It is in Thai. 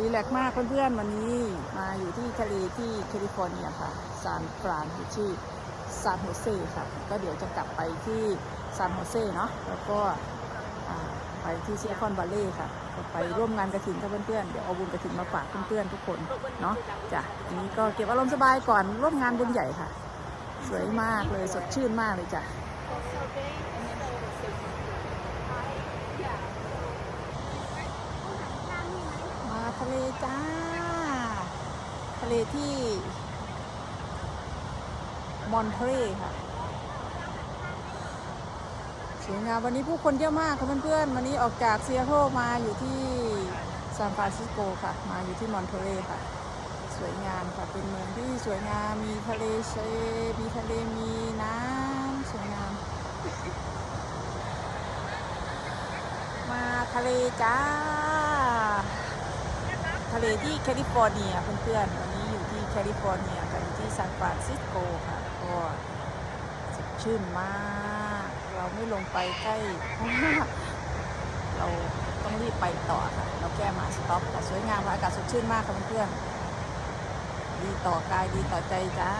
รีแลกมากเพื่อนๆ วันนี้มาอยู่ที่ทะเลที่แคลิฟอร์เนียค่ะซานฟรานอยู่ที่ซานโฮเซ่ค่ะ ก็เดี๋ยวจะกลับไปที่ซานโฮเซ่เนาะแล้วก็ไปที่ซิลิคอนวัลเลยค่ะไปร่วมงานกระถิ่นกับเพื่อนๆ เดี๋ยวเอาบุญกระถิ่นมาฝากเพื่อนๆทุกคนเนาะจ้ะอันนี้ก็เก็บอารมณ์สบายก่อนร่วมงานบุญใหญ่ค่ะ สวยมากเลยสดชื่นมากเลยจ้ะ มาทะ เลจ้า ทะเลที่มอนเทรค่ะสวยงามวันนี้ผู้คนเยอะมากค่ะเพื่อนๆ วันนี้ออกจากเซียโตรมาอยู่ที่ซานฟรานซิสโกค่ะ มาอยู่ที่มอนเทเรค่ะ สวยงามค่ะ เป็นเมืองที่สวยงาม มีทะเลเชมีทะเล มีน้ำสวยงาม มาทะเลจ้า เลที่แคลิฟอร์เนียเพื่อนๆวันนี้อยู่ที่แคลิฟอร์เนียค่ะอยู่ที่ซานฟรานซิสโกค่ะก็สดชื่นมาก เราไม่ลงไปใกล้มากเราต้องรีบไปต่อค่ะ เราแก้มาสต็อปแต่สวยงามค่ะอากาศสดชื่นมากค่ะเพื่อนๆดีต่อกายดีต่อใจจ้า